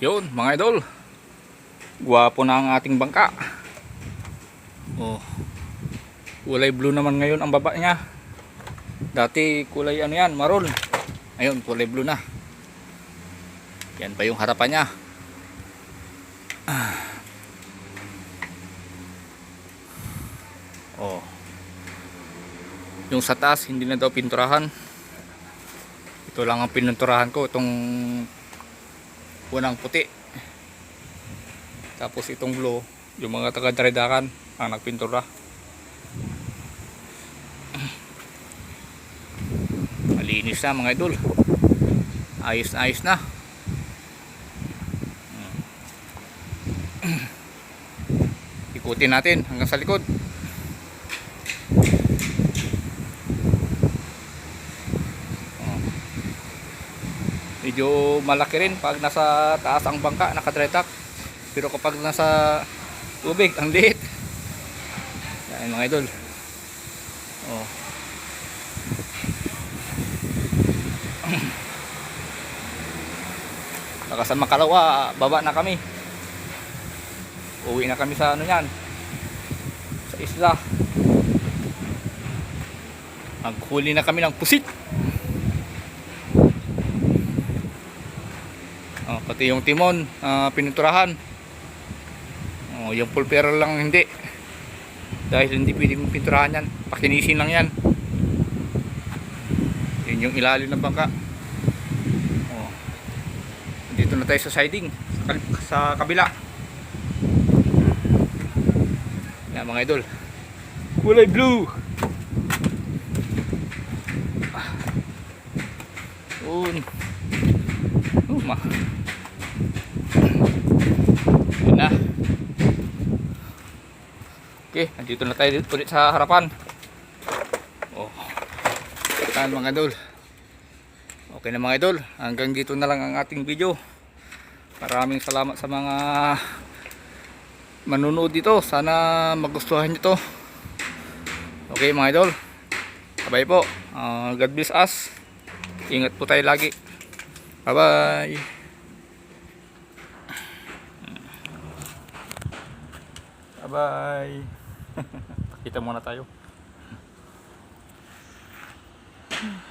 Yun, mga idol. Guwapo na ang ating bangka. Oh. Kulay blue naman ngayon ang baba niya. Dati kulay ano yan, maroon. Ayun, kulay blue na. Yan pa yung harapan niya. Ah. Oh. Yung sa taas, hindi na daw pinturahan. Ito lang ang pininturahan ko, itong unang puti. Tapos itong blue, yung mga taga-daridakan ang nagpintura. Malinis na mga idol. Ayos na ayos na. Ikutin natin hanggang sa likod. Medyo malaki rin pag nasa taas ang bangka nakatretak. Pero kapag nasa tubig ang liit. Yan mga idol. Oh. baka sa makalawa baba na kami. Uwi na kami sa ano yan? Sa isla. Maghuli na kami ng pusit Oh, pati yung timon, ah, pininturahan. Oh, yung pulpera lang hindi. Dahil hindi pwedeng pinturahan yan. Pakinisin lang yan. Yun yung ilalim ng bangka. Oh. Dito na tayo sa siding. Sa, sa kabila. Yan mga idol. Kulay blue. Ah. Yun. Oh, ma. Yun na. Okay, nandito na tayo ulit sa harapan. Oh. Yan mga idol. Okay na mga idol. Hanggang dito na lang ang ating video. Maraming salamat sa mga manunood dito. Sana magustuhan nyo to. Okay mga idol. Bye po. Ah, God bless us. Ingat po tayo lagi. Bye bye. Bye-bye. Kita muna tayo.